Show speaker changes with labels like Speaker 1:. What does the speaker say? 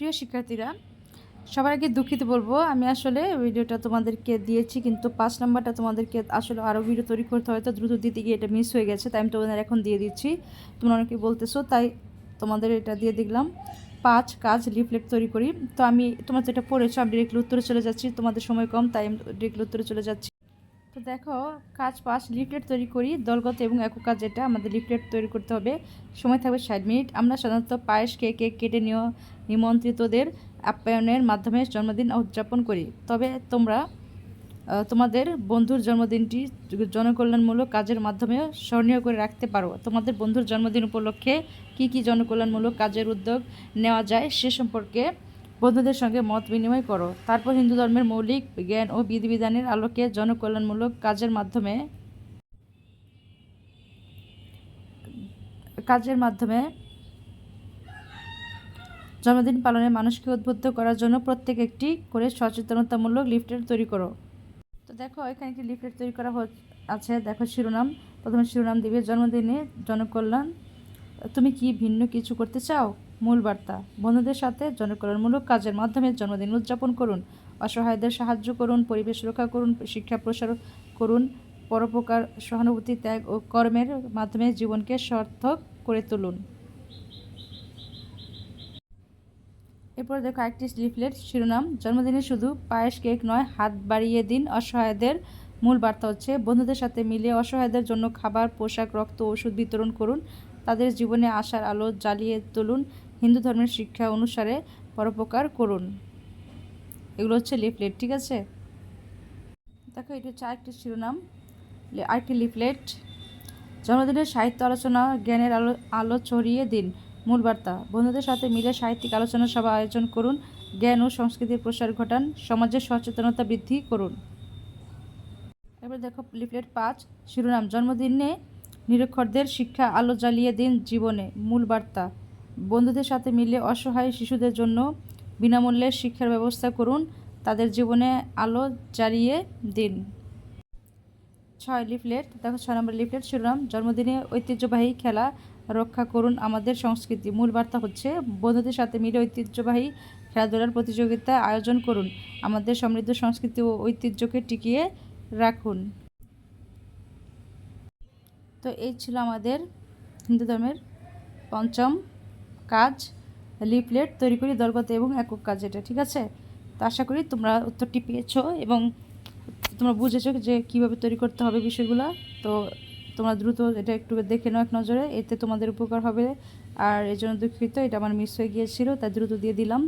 Speaker 1: প্রিয় শিক্ষার্থীরা, সবার আগে দুঃখিত বলব, আমি আসলে ভিডিওটা তোমাদেরকে দিয়েছি, কিন্তু পাঁচ নাম্বারটা তোমাদেরকে আসলে আরও ভিডিও তৈরি করতে হয়তো দ্রুত দিতে গিয়ে এটা মিস হয়ে গেছে, তাই আমি তোমাদের এখন দিয়ে দিচ্ছি। তোমরা অনেকে বলতেছো, তাই তোমাদের এটা দিয়ে দেখলাম। পাঁচ, কাজ লিফলেট তৈরি করি। তো আমি, তোমরা তো এটা পড়েছো, আমি ডিরেক্টলি উত্তরে চলে যাচ্ছি, তোমাদের সময় কম, তাই আমি ডিরেক্টলি উত্তরে চলে যাচ্ছি। তো দেখো, কাজ পাস, লিফলেট তৈরি করি, দলগত এবং একক কাজ যেটা, আমাদের লিফলেট তৈরি করতে হবে। সময় থাকবে ষাট মিনিট। আমরা সাধারণত পায়েস কেক কেক কেটে নিয়ে নিমন্ত্রিতদের আপ্যায়নের মাধ্যমে জন্মদিন উদযাপন করি। তবে তোমরা তোমাদের বন্ধুর জন্মদিনটি জনকল্যাণমূলক কাজের মাধ্যমে স্মরণীয় করে রাখতে পারো। তোমাদের বন্ধুর জন্মদিন উপলক্ষে কী কী জনকল্যাণমূলক কাজের উদ্যোগ নেওয়া যায় সে সম্পর্কে বন্ধুদের সঙ্গে মত বিনিময় করো। তারপর হিন্দু ধর্মের মৌলিক জ্ঞান ও বিধিবিধানের আলোকে জনকল্যাণমূলক কাজের মাধ্যমে কাজের মাধ্যমে জন্মদিন পালনে মানুষকে উদ্বুদ্ধ করার জন্য প্রত্যেক একটি করে সচেতনতামূলক লিফলেট তৈরি করো। তো দেখো, এখানে একটি লিফলেট তৈরি করা আছে। দেখো শিরোনাম। প্রথমে শিরোনাম দিবে, জন্মদিনে জনকল্যাণ। তুমি কি ভিন্ন কিছু করতে চাও? মূল বার্তা। বন্ধুদের সাথে জনকল্যাণমূলক কাজের মাধ্যমে জন্মদিন উদযাপন করুন। অসহায়দের সাহায্য করুন, পরিবেশ রক্ষা করুন, শিক্ষা প্রসার করুন, পরোপকার, সহানুভূতি ত্যাগ ও কর্মের মাধ্যমে জীবনকে সার্থক করে তুলুন। এরপর দেখো একটি লিফলেট শিরোনাম, জন্মদিনে শুধু পায়েস কেক নয়, হাত বাড়িয়ে দিন অসহায়দের। মূল বার্তা হচ্ছে, বন্ধুদের সাথে মিলে অসহায়দের জন্য খাবার, পোশাক, রক্ত ওষুধ বিতরণ করুন। তাদের জীবনে আশার আলো জ্বালিয়ে তুলুন। হিন্দু ধর্মের শিক্ষা অনুসারে পরোপকার করুন। এগুলো হচ্ছে লিফলেট ঠিক আছে? দেখো, এটা হচ্ছে আরেকটি শিরোনাম। আরেকটি লিফলেট জন্মদিনের সাহিত্য আলোচনা, জ্ঞানের আলো আলো ছড়িয়ে দিন। মূল বার্তা, বন্ধুদের সাথে মিলে সাহিত্যিক আলোচনা সভা আয়োজন করুন। জ্ঞান ও সংস্কৃতির প্রসার ঘটান। সমাজের সচেতনতা বৃদ্ধি করুন। এবার দেখো লিফলেট পাঁচ, শিরোনাম। জন্মদিনে নিরক্ষরদের শিক্ষা আলো জ্বালিয়ে দিন জীবনে। মূল বার্তা বন্ধুদের সাথে মিলে অসহায় শিশুদের জন্য বিনামূল্যে শিক্ষার ব্যবস্থা করুন। তাদের জীবনে আলো জ্বালিয়ে দিন। ছয় লিফলেট, দেখো ছয় নম্বর লিফলেট শিরোনাম, জন্মদিনে ঐতিহ্যবাহী খেলা রক্ষা করুন আমাদের সংস্কৃতি। মূল বার্তা হচ্ছে, বন্ধুদের সাথে মিলে ঐতিহ্যবাহী খেলাধুলার প্রতিযোগিতা আয়োজন করুন। আমাদের সমৃদ্ধ সংস্কৃতি ও ঐতিহ্যকে টিকিয়ে রাখুন। তো এই ছিল আমাদের হিন্দু ধর্মের পঞ্চম কাজ, লিফলেট তৈরি করি, দলগত এবং একক কাজ এটা, ঠিক আছে? তো আশা করি তোমরা উত্তরটি পেয়েছ এবং তোমরা বুঝেছ যে কীভাবে তৈরি করতে হবে বিষয়গুলো। তো তোমরা দ্রুত এটা একটু দেখে নাও এক নজরে, এতে তোমাদের উপকার হবে। আর এই জন্য দুঃখিত, এটা আমার মিস হয়ে গিয়েছিল, তাই দ্রুত দিয়ে দিলাম।